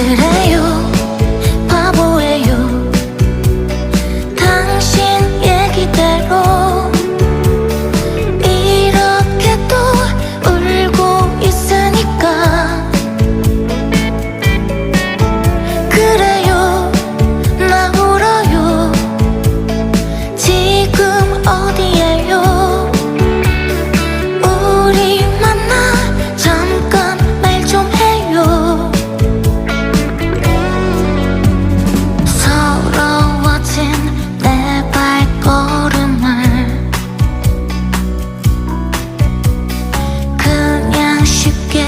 querer. 쉽게